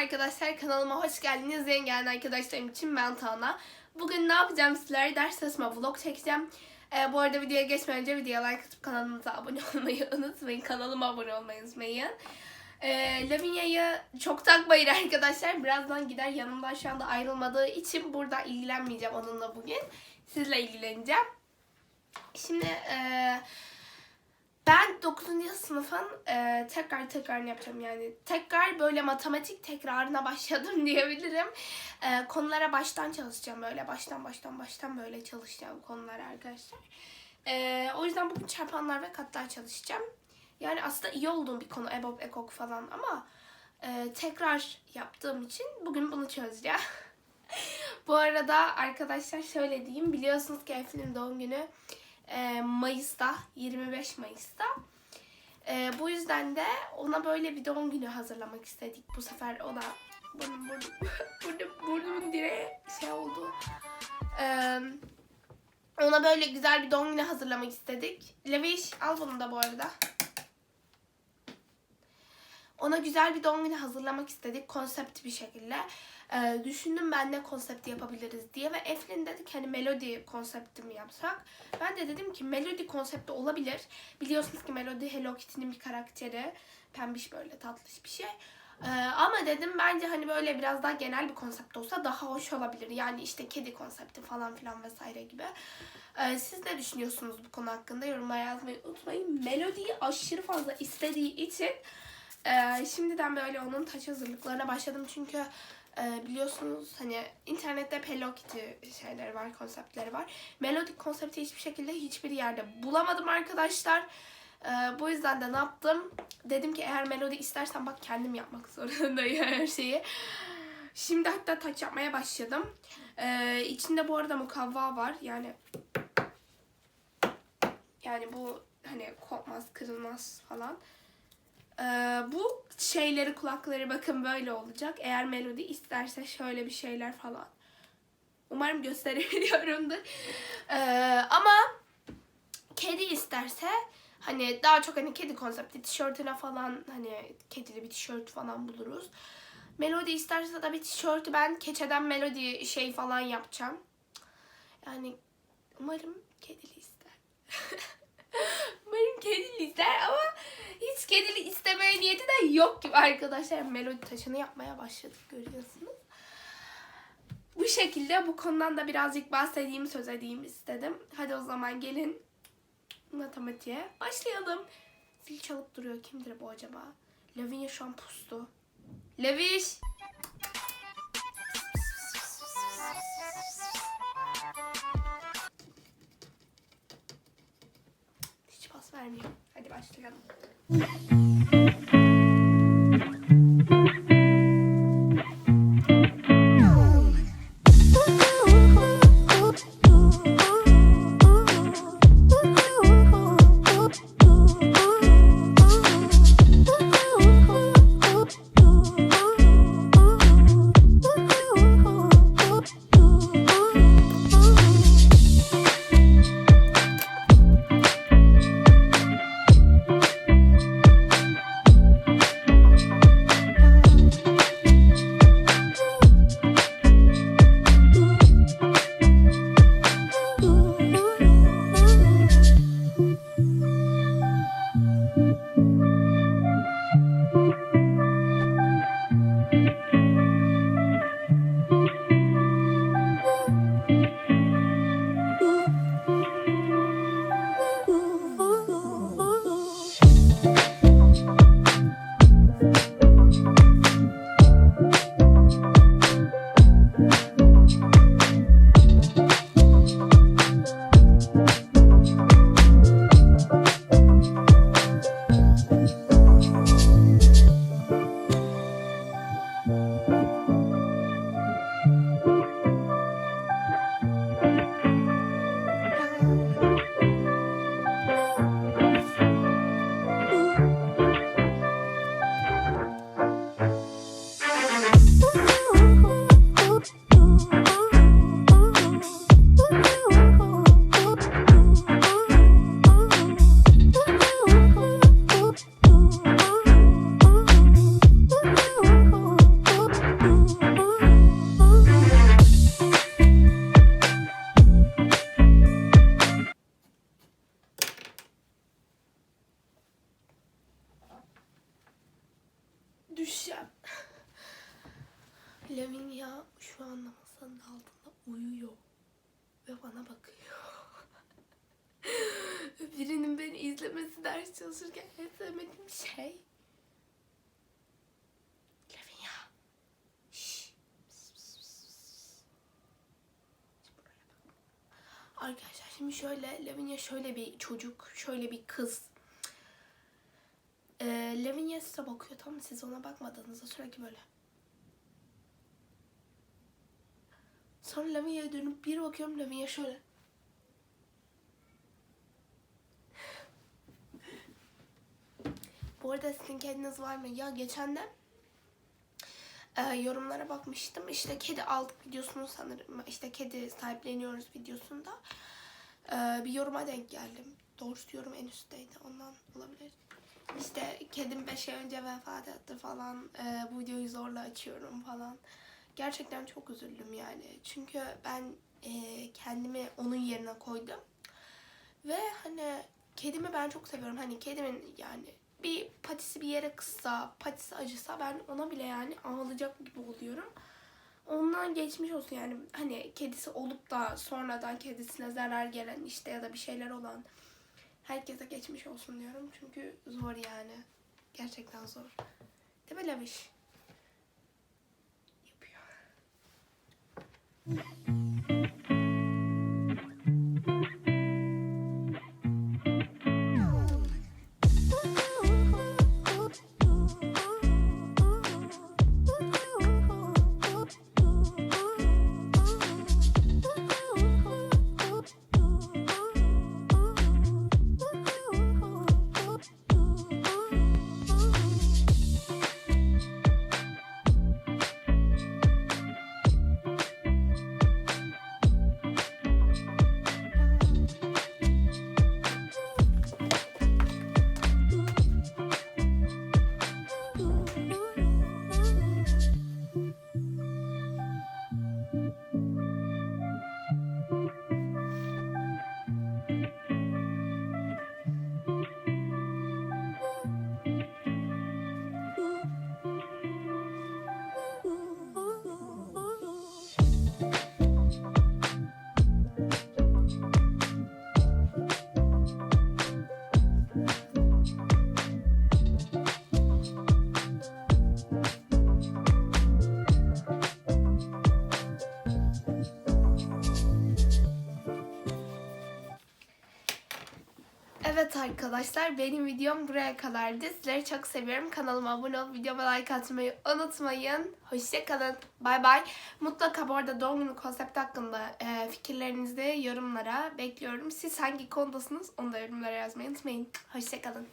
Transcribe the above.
arkadaşlar kanalıma hoş geldiniz. Yeni gelen arkadaşlarım için ben Tana. Bugün ne yapacağım sizlere? Ders çalışma vlog çekeceğim. Ee, bu arada videoya geçmeden önce videoya like atıp kanalımıza abone olmayı unutmayın. Kanalıma abone olmayı unutmayın. Ee, Lavinia'yı çok takmayın arkadaşlar. Birazdan gider yanımdan şu anda ayrılmadığı için burada ilgilenmeyeceğim onunla bugün. Sizle ilgileneceğim. Şimdi eee ben 9. sınıfın e, tekrar tekrarını yapacağım yani. Tekrar böyle matematik tekrarına başladım diyebilirim. E, konulara baştan çalışacağım böyle baştan baştan baştan böyle çalışacağım konulara arkadaşlar. E, o yüzden bugün çarpanlar ve katlar çalışacağım. Yani aslında iyi olduğum bir konu EBOB, EKOK falan ama e, tekrar yaptığım için bugün bunu çözeceğim. Bu arada arkadaşlar şöyle diyeyim biliyorsunuz ki Efe'nin doğum günü e, Mayıs'ta 25 Mayıs'ta. E, bu yüzden de ona böyle bir doğum günü hazırlamak istedik. Bu sefer o da burnum burnum burnum burnumun direği şey oldu. E, ona böyle güzel bir doğum günü hazırlamak istedik. Leviş al bunu da bu arada. Ona güzel bir doğum günü hazırlamak istedik konsept bir şekilde. Ee, düşündüm ben ne konsepti yapabiliriz diye ve Eflin dedi ki hani melodi konsepti mi yapsak? Ben de dedim ki melodi konsepti olabilir. Biliyorsunuz ki Melody Hello Kitty'nin bir karakteri. Pembiş böyle tatlış bir şey. Ee, ama dedim bence hani böyle biraz daha genel bir konsept olsa daha hoş olabilir. Yani işte kedi konsepti falan filan vesaire gibi. Ee, siz ne düşünüyorsunuz bu konu hakkında? Yorumlara yazmayı unutmayın. Melodiyi aşırı fazla istediği için ee, şimdiden böyle onun taç hazırlıklarına başladım çünkü e, biliyorsunuz hani internette Hello Kitty şeyleri var, konseptleri var. Melodik konsepti hiçbir şekilde hiçbir yerde bulamadım arkadaşlar. Ee, bu yüzden de ne yaptım? Dedim ki eğer melodi istersen bak kendim yapmak zorundayım her şeyi. Şimdi hatta taç yapmaya başladım. Ee, içinde bu arada mukavva var. Yani yani bu hani kopmaz, kırılmaz falan. Ee, bu şeyleri kulakları bakın böyle olacak. Eğer melodi isterse şöyle bir şeyler falan. Umarım gösterebiliyorumdur. Ee, ama kedi isterse hani daha çok hani kedi konsepti tişörtüne falan hani kedili bir tişört falan buluruz. Melodi isterse de bir tişörtü ben keçeden melodi şey falan yapacağım. Yani umarım kedili ister. umarım kedili ister ama hiç istemeye niyeti de yok gibi arkadaşlar. Melodi taşını yapmaya başladık görüyorsunuz. Bu şekilde bu konudan da birazcık bahsedeyim, söz edeyim istedim. Hadi o zaman gelin matematiğe başlayalım. Zil çalıp duruyor. Kimdir bu acaba? Lavinia şu an pustu. Laviş! Hiç pas vermiyor. Hadi başlayalım. Masanın altında uyuyor. Ve bana bakıyor. Birinin beni izlemesi ders çalışırken en sevmediğim şey. Arkadaşlar şimdi şöyle Lavinia şöyle bir çocuk, şöyle bir kız. Ee, Lavinia size bakıyor tamam mı? Siz ona bakmadığınızda sürekli böyle. Sonra Lavinia'ya dönüp bir bakıyorum Lavinia şöyle. Bu arada sizin kediniz var mı? Ya geçen de e, yorumlara bakmıştım. İşte kedi aldık videosunu sanırım. İşte kedi sahipleniyoruz videosunda. e, bir yoruma denk geldim. Doğrusu yorum en üstteydi. Ondan olabilir. İşte kedim 5 ay önce vefat etti falan. E, bu videoyu zorla açıyorum falan. Gerçekten çok üzüldüm yani. Çünkü ben e, kendimi onun yerine koydum. Ve hani kedimi ben çok seviyorum. Hani kedimin yani bir patisi bir yere kıssa, patisi acısa ben ona bile yani ağlayacak gibi oluyorum. Ondan geçmiş olsun yani hani kedisi olup da sonradan kedisine zarar gelen işte ya da bir şeyler olan herkese geçmiş olsun diyorum. Çünkü zor yani. Gerçekten zor. Değil mi Laviş? Mm-hmm. Evet arkadaşlar benim videom buraya kadardı. Sizleri çok seviyorum. Kanalıma abone olup videoma like atmayı unutmayın. Hoşçakalın. Bay bay. Mutlaka bu arada doğum günü konsepti hakkında e, fikirlerinizi yorumlara bekliyorum. Siz hangi konudasınız onu da yorumlara yazmayı unutmayın. Hoşçakalın.